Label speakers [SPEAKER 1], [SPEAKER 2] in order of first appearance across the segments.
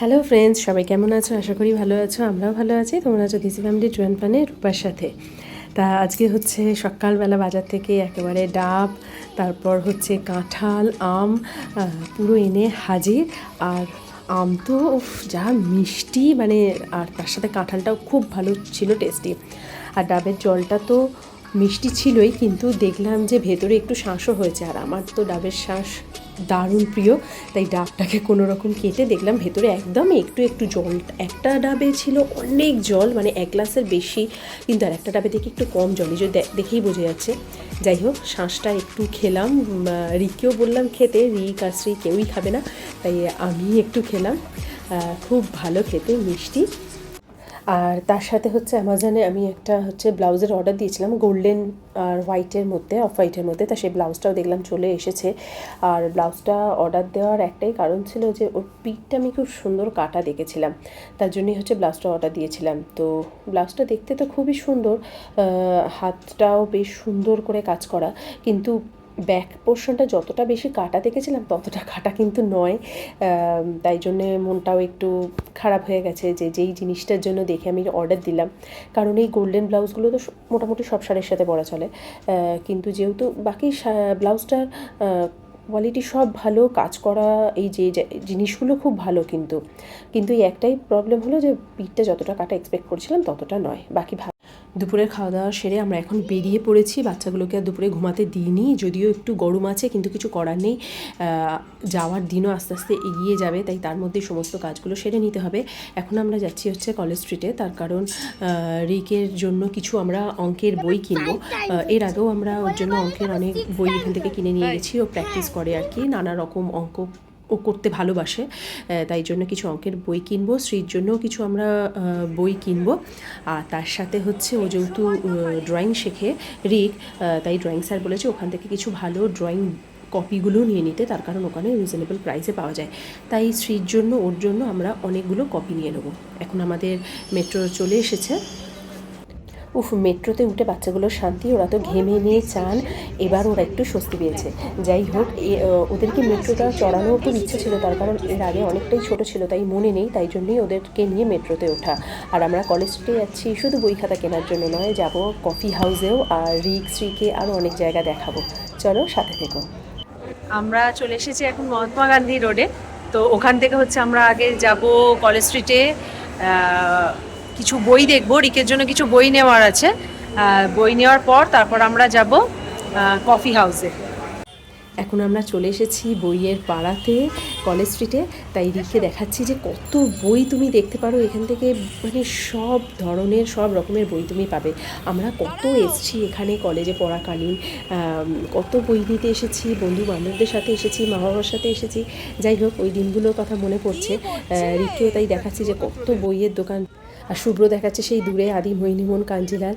[SPEAKER 1] Hello friends সবাই কেমন আছো? আশা করি ভালো আছো, আমরাও ভালো আছি। তোমরা আছো দিসি ফ্যামিলি জয়েন্ট প্ল্যানে রূপার সাথে। তা আজকে হচ্ছে সকালবেলা বাজার থেকে একেবারে ডাব, তারপর হচ্ছে কাঁঠাল, আম পুরো এনে হাজির। আর আম তো যা মিষ্টি মানে আর তার সাথে কাঁঠালটাও খুব ভালো ছিল টেস্টি আর ডাবের জলটা তো মিষ্টি ছিলই, কিন্তু দেখলাম যে ভেতরে একটু শাঁসও হয়েছে। আর আমার তো ডাবের শাঁস দারুণ প্রিয়। তাই ডাবটাকে কোনো রকম কেটে দেখলাম, ভেতরে একদম একটু একটু জল। একটা ডাবে ছিল অনেক জল মানে এক গ্লাসের বেশি, কিন্তু আর একটা ডাবে দেখি একটু কম জল। এই যে দেখেই বোঝা যাচ্ছে। যাই হোক, শাঁসটা একটু খেলাম রিকেও বললাম খেতে, রিক আর শ্রী কেউই খাবে না, তাই আমি একটু খেলাম। খুব ভালো খেতে, মিষ্টি। আর তার সাথে হচ্ছে অ্যামাজনে আমি একটা হচ্ছে ব্লাউজের অর্ডার দিয়েছিলাম গোল্ডেন আর হোয়াইটের মধ্যে অফ হোয়াইটের মধ্যে। তা সেই ব্লাউজটাও দেখলাম চলে এসেছে। আর ব্লাউজটা অর্ডার দেওয়ার একটাই কারণ ছিল যে, ওর পিঠটা আমি খুব সুন্দর কাটা দেখেছিলাম। তার জন্যই হচ্ছে ব্লাউজটা অর্ডার দিয়েছিলাম। তো ব্লাউজটা দেখতে তো খুবই সুন্দর হাতটাও বেশ সুন্দর করে কাজ করা। কিন্তু ব্যাক পোর্শনটা যতটা বেশি কাটা দেখেছিলাম, ততটা কাটা কিন্তু নয়। তাই জন্যে মনটাও একটু খারাপ হয়ে গেছে যে, যেই জিনিসটার জন্য দেখে আমি অর্ডার দিলাম। কারণ এই গোল্ডেন ব্লাউজগুলো তো মোটামুটি সব শাড়ির সাথে পরা চলে। কিন্তু যেহেতু বাকি ব্লাউজটার কোয়ালিটি সব ভালো, কাজ করা এই যে জিনিসগুলো খুব ভালো কিন্তু। কিন্তু এই একটাই প্রবলেম হলো যে পিঠটা যতটা কাটা এক্সপেক্ট করছিলাম ততটা নয়। বাকি দুপুরের খাওয়া দাওয়া সেরে আমরা এখন বেরিয়ে পড়েছি। বাচ্চাগুলোকে আর দুপুরে ঘুমাতে দিইনি, যদিও একটু গরম আছে, কিন্তু কিছু করার নেই। যাওয়ার দিনও আস্তে আস্তে এগিয়ে যাবে, তাই তার মধ্যে সমস্ত কাজগুলো সেরে নিতে হবে। এখন আমরা যাচ্ছি হচ্ছে কলেজ স্ট্রিটে, তার কারণ রিকের জন্য কিছু আমরা অঙ্কের বই কিনবো। এর আগেও আমরা ওর জন্য অঙ্কের অনেক বই এখান থেকে কিনে নিয়ে গেছি, ও প্র্যাকটিস করে আর কি, নানা রকম অঙ্ক ও করতে ভালোবাসে তাই জন্য কিছু অঙ্কের বই কিনবো, স্ত্রীর জন্যও কিছু আমরা বই কিনবো। আর তার সাথে হচ্ছে ও যেহেতু ড্রয়িং শেখে রিক তাই ড্রয়িং স্যার বলেছে ওখান থেকে কিছু ভালো ড্রয়িং কপিগুলো নিয়ে নিতে, তার কারণ ওখানে রিজনেবল প্রাইসে পাওয়া যায়। তাই স্ত্রীর জন্য, ওর জন্য আমরা অনেকগুলো কপি নিয়ে নেব। এখন আমাদের মেট্রো চলে এসেছে। উফ, মেট্রোতে উঠে বাচ্চাগুলোর শান্তি, ওরা তো ঘেমে নিয়ে চান। এবার ওরা একটু স্বস্তি পেয়েছে। যাই হোক ওদেরকে মেট্রোটা চড়ানোর খুব ইচ্ছে ছিল, তার কারণ এর আগে অনেকটাই ছোট ছিল, তাই মনে নেই, তাই জন্যই ওদেরকে নিয়ে মেট্রোতে ওঠা। আর আমরা কলেজ স্ট্রিটে যাচ্ছি, শুধু বই খাতা কেনার জন্য নয়, যাব কফি হাউসেও, আর রিক, শ্রীকে আরও অনেক জায়গা দেখাবো। চলো, সাথে থেকো।
[SPEAKER 2] আমরা চলে এসেছি এখন মহাত্মা গান্ধী রোডে। তো ওখান থেকে হচ্ছে আমরা আগে যাব কলেজ স্ট্রিটে কিছু বই দেখব রিকের জন্য কিছু বই নেওয়ার আছে। বই নেওয়ার পর তারপর আমরা যাব কফি হাউসে
[SPEAKER 1] এখন আমরা চলে এসেছি বইয়ের পাড়াতে কলেজ স্ট্রিটে তাই রিককে দেখাচ্ছি যে কত বই তুমি দেখতে পারো। এখান থেকে মানে সব ধরনের সব রকমের বই তুমি পাবে। আমরা কত এসছি এখানে কলেজে পড়াকালীন। কত বই নিতে এসেছি বন্ধু বান্ধবদের সাথে এসেছি মা বাবার সাথে এসেছি। যাই হোক ওই দিনগুলোর কথা মনে পড়ছে। আহ, রিককেও তাই দেখাচ্ছি যে কত বইয়ের দোকান। আর শুভ্র দেখাচ্ছে সেই দূরে আদি মৈনিমন কাঞ্জিলাল।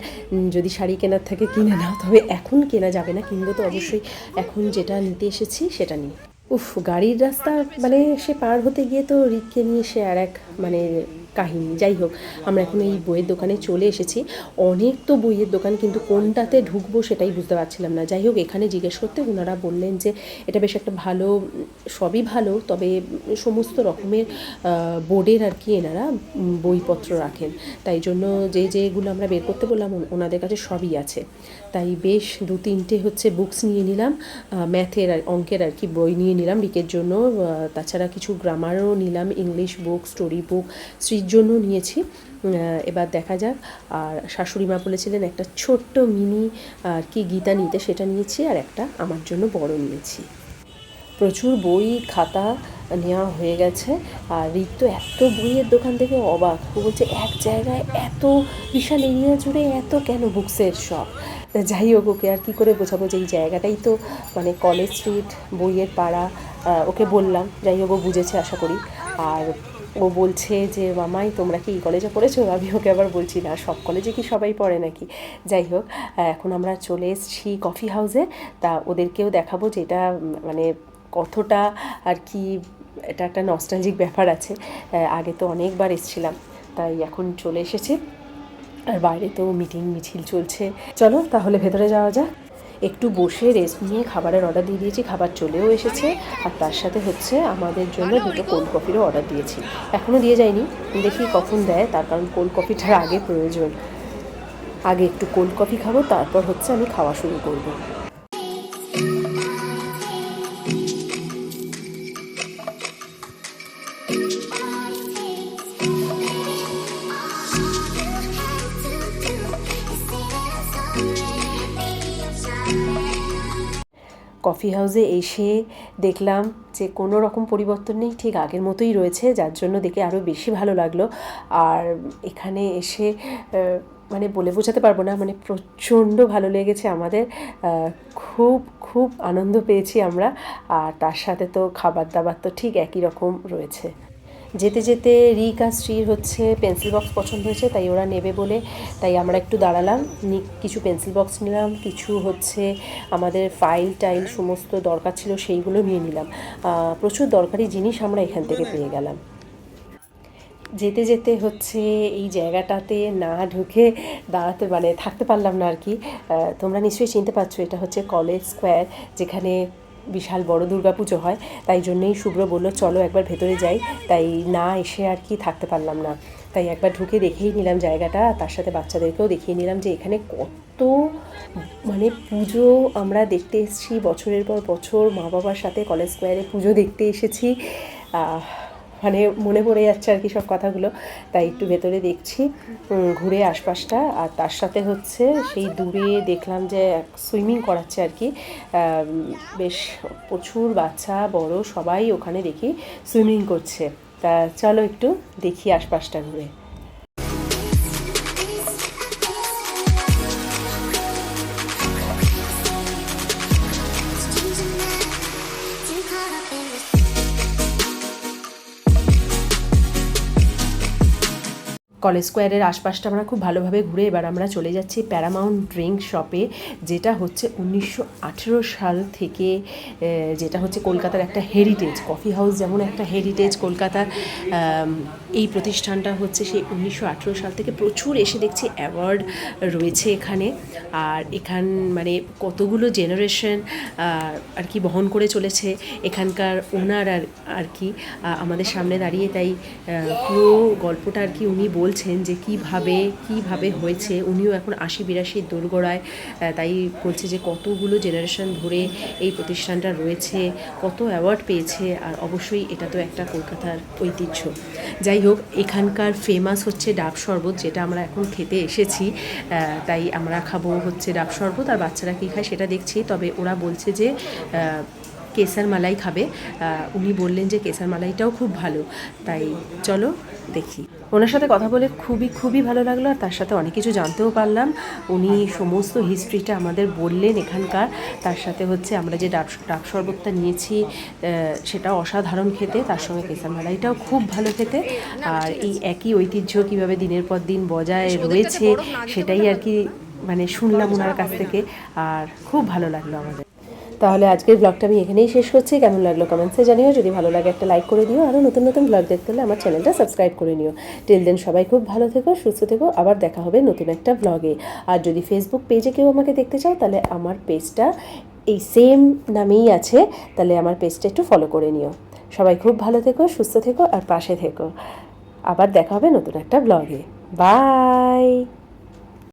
[SPEAKER 1] যদি শাড়ি কেনার থাকে কিনে নাও, তবে এখন কেনা যাবে না, কিনবো তো অবশ্যই। এখন যেটা নিতে এসেছি সেটা নিই উফ, গাড়ির রাস্তা মানে সে পার হতে গিয়ে তো রিককে নিয়ে সে আর এক মানে কাহিনী। যাই হোক, আমরা এখন এই বইয়ের দোকানে চলে এসেছি। অনেক তো বইয়ের দোকান, কিন্তু কোনটাতে ঢুকবো সেটাই বুঝতে পারছিলাম না। যাই হোক, এখানে জিজ্ঞেস করতে ওনারা বললেন যে, এটা বেশ একটা ভালো, সবই ভালো, তবে সমস্ত রকমের বোর্ডের আর কি এনারা বইপত্র রাখেন। তাই জন্য যে যেগুলো আমরা বের করতে বললাম, ওনাদের কাছে সবই আছে। তাই বেশ দু তিনটে হচ্ছে বুকস নিয়ে নিলাম ম্যাথের আর অঙ্কের আর কি বই নিয়ে নিলাম রিকের জন্য। তাছাড়া কিছু গ্রামারও নিলাম, ইংলিশ বুক, স্টোরি বুক স্ত্রীর জন্য নিয়েছি। এবার দেখা যাক। আর শাশুড়ি মা বলেছিলেন, একটা ছোট্ট মিনি, আর কি গীতা নিতে, সেটা নিয়েছি, আর একটা আমার জন্য বড় নিয়েছি। প্রচুর বই, খাতা নেওয়া হয়ে গেছে। আর রিক তো এত বইয়ের দোকান থেকে অবাক। ও বলছে, এক জায়গায় এত বিশাল এরিয়া জুড়ে এত কেন বুকসের শপ যাই হোক, ওকে আর কী করে বোঝাবো যে এই জায়গাটাই তো মানে কলেজ স্ট্রিট, বইয়ের পাড়া ওকে বললাম। যাই হোক, ও বুঝেছে, আশা করি। আর ও বলছে যে, মামাই, তোমরা কি এই কলেজে পড়েছো? আমি ওকে আবার বলছি, না, সব কলেজে কি সবাই পড়ে নাকি? যাই হোক এখন আমরা চলে এসেছি কফি হাউসে তা ওদেরকেও দেখাবো যে এটা মানে কতটা আর কি, এটা একটা নস্টালজিক ব্যাপার আছে। আগে তো অনেকবার এসেছিলাম, তাই এখন চলে এসেছে। আর বাইরে তো মিটিং মিছিল চলছে। চলো, তাহলে ভেতরে যাওয়া যাক। একটু বসে রেস্ট নিয়ে খাবারের অর্ডার দিয়ে দিয়েছি, খাবার চলেও এসেছে। আর তার সাথে হচ্ছে আমাদের জন্য দুটো কোল্ড কফিরও অর্ডার দিয়েছি। এখনও দিয়ে যায়নি, দেখি কখন দেয়, তার কারণ কোল্ড কফিটার আগে প্রয়োজন। আগে একটু কোল্ড কফি খাব, তারপর হচ্ছে আমি খাওয়া শুরু করব। কফি হাউসে এসে দেখলাম যে কোনো রকম পরিবর্তন নেই, ঠিক আগের মতোই রয়েছে, যার জন্য দেখে আরও বেশি ভালো লাগল। আর এখানে এসে মানে বলে বোঝাতে পারব না মানে প্রচণ্ড ভালো লেগেছে আমাদের। খুব খুব আনন্দ পেয়েছি আমরা। আর তার সাথে তো খাবার দাবার তো ঠিক একই রকম রয়েছে। যেতে যেতে রিক আর শ্রীর হচ্ছে পেন্সিল বক্স পছন্দ হয়েছে, তাই ওরা নেবে বলে। তাই আমরা একটু দাঁড়ালাম কিছু পেন্সিল বক্স নিলাম, কিছু হচ্ছে আমাদের ফাইল টাইল সমস্ত দরকার ছিল সেইগুলো নিয়ে নিলাম। প্রচুর দরকারি জিনিস আমরা এখান থেকে পেয়ে গেলাম। যেতে যেতে হচ্ছে এই জায়গাটাতে না ঢুকে দাঁড়াতে মানে থাকতে পারলাম না আর কি। তোমরা নিশ্চয়ই চিনতে পারছ, এটা হচ্ছে কলেজ স্কোয়ার যেখানে বিশাল বড় দুর্গাপুজো হয়, তাই জন্যেই শুভ্র বলল, চলো একবার ভেতরে যাই। তাই না এসে আর কি থাকতে পারলাম না। তাই একবার ঢুকে দেখেই নিলাম জায়গাটা, তার সাথে বাচ্চাদেরকেও দেখিয়ে নিলাম যে এখানে কত মানে পুজো আমরা দেখতে এসেছি। বছরের পর বছর মা বাবার সাথে কলেজ স্কোয়ারে পুজো দেখতে এসেছি। মানে মনে পড়ে যাচ্ছে আর কি সব কথাগুলো। তাই একটু ভেতরে দেখছি ঘুরে আশপাশটা। আর তার সাথে হচ্ছে সেই দূরে দেখলাম যে সুইমিং করাচ্ছে আর কি। বেশ প্রচুর বাচ্চা, বড়, সবাই ওখানে দেখি সুইমিং করছে। তা চলো একটু দেখি আশপাশটা ঘুরে। কলেজ স্কোয়ারের আশপাশটা আমরা খুব ভালোভাবে ঘুরে এবার আমরা চলে যাচ্ছি প্যারামাউন্ট ড্রিঙ্ক শপে, যেটা হচ্ছে উনিশশো আঠেরো সাল থেকে যেটা হচ্ছে কলকাতার একটা হেরিটেজ কফি হাউস যেমন একটা হেরিটেজ কলকাতার এই প্রতিষ্ঠানটা হচ্ছে সেই উনিশশো আঠেরো সাল থেকে প্রচুর এসে দেখছি অ্যাওয়ার্ড রয়েছে এখানে। আর এখান মানে কতগুলো জেনারেশন আর কি বহন করে চলেছে এখানকার ওনার আর আর কি আমাদের সামনে দাঁড়িয়ে। তাই পুরো গল্পটা আর কি উনি বলছেন যে কীভাবে কীভাবে হয়েছে? উনিও এখন আশি বিরাশির দোরগোড়ায় তাই বলছে যে কতগুলো জেনারেশন ধরে এই প্রতিষ্ঠানটা রয়েছে, কত অ্যাওয়ার্ড পেয়েছে, আর অবশ্যই এটা তো একটা কলকাতার ঐতিহ্য। যাই হোক, এখানকার ফেমাস হচ্ছে ডাব শরবত, যেটা আমরা এখন খেতে এসেছি তাই আমরা খাব হচ্ছে ডাব শরবত, আর বাচ্চারা কী খায় সেটা দেখছি, তবে ওরা বলছে যে কেসার মালাই খাবে। উনি বললেন যে কেসার মালাইটাও খুব ভালো। তাই চলো দেখি। ওনার সাথে কথা বলে খুবই খুবই ভালো লাগল আর তার সাথে অনেক কিছু জানতেও পারলাম। উনি সমস্ত হিস্ট্রিটা আমাদের বললেন এখানকার। তার সাথে হচ্ছে আমরা যে ডাব ডাব শরবতটা নিয়েছি সেটাও অসাধারণ খেতে। তার সঙ্গে কেসার মালাইটাও খুব ভালো খেতে। আর এই একই ঐতিহ্য কীভাবে দিনের পর দিন বজায় রয়েছে সেটাই আর কি মানে শুনলাম ওনার কাছ থেকে। আর খুব ভালো লাগল আমাদের। তাহলে আজকের ব্লগটা আমি এখানেই শেষ করছি। কেমন লাগল কমেন্টসে জানিও। যদি ভালো লাগে একটা লাইক করে দিও। আরও নতুন নতুন ব্লগ দেখতে হলে আমার চ্যানেলটা সাবস্ক্রাইব করে নিও। টিল দেন সবাই খুব ভালো থেকো, সুস্থ থেকো। আবার দেখা হবে নতুন একটা ব্লগে আর যদি ফেসবুক পেজে কেউ আমাকে দেখতে চাও, তাহলে আমার পেজটা এই সেম নামেই আছে। তাহলে আমার পেজটা একটু ফলো করে নিও। সবাই খুব ভালো থেকো, সুস্থ থেকো, আর পাশে থেকো। আবার দেখা হবে নতুন একটা ব্লগে বাই